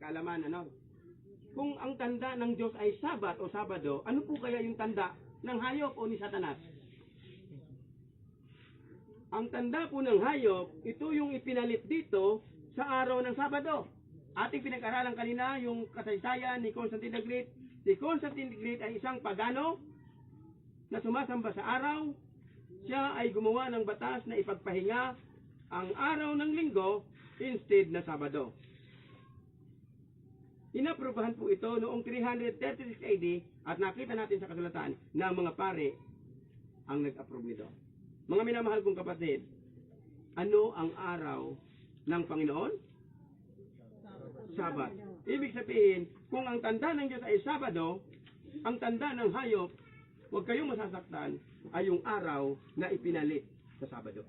kaalaman, ano? Kung ang tanda ng Diyos ay Sabat o Sabado, ano po kaya yung tanda ng hayop o ni Satanas? Ang tanda po ng hayop, ito yung ipinalit dito sa araw ng Sabado. Ating pinag-aralan kanina yung kasaysayan ni Constantine the Great. Si Constantine the Great ay isang pagano na sumasamba sa araw. Siya ay gumawa ng batas na ipagpahinga ang araw ng linggo instead na Sabado. Inaprobahan po ito noong 336 AD at nakita natin sa kasulatan na mga pare ang nag-approve nito. Mga minamahal kong kapatid, ano ang araw ng Panginoon? Sabat. Ibig sabihin, kung ang tanda ng Diyos ay Sabado, ang tanda ng hayop, huwag kayong masasaktan, ay yung araw na ipinalit sa Sabado.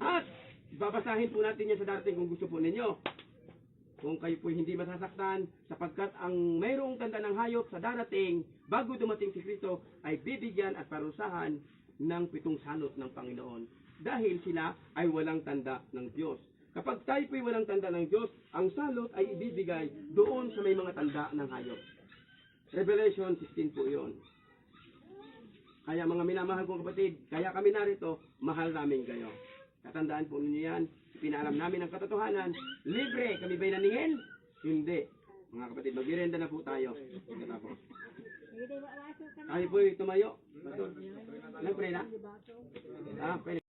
At babasahin po natin yan sa darating kung gusto po ninyo. Kung kayo po hindi masasaktan, sapagkat ang mayroong tanda ng hayop sa darating, bago dumating si Kristo, ay bibigyan at parusahan ng pitong sanot ng Panginoon. Dahil sila ay walang tanda ng Diyos. Kapag tayo po'y walang tanda ng Diyos, ang salot ay ibibigay doon sa may mga tanda ng hayop. Revelation 16 po yun. Kaya mga minamahal kong kapatid, kaya kami narito, mahal namin kayo. Katandaan po ninyo yan, pinaalam namin ang katotohanan, libre, kami ba'y naningil? Hindi. Mga kapatid, magbirenda na po tayo. Pagkatapos. Tayo po'y tumayo. Nagpray na? Ah, pwede.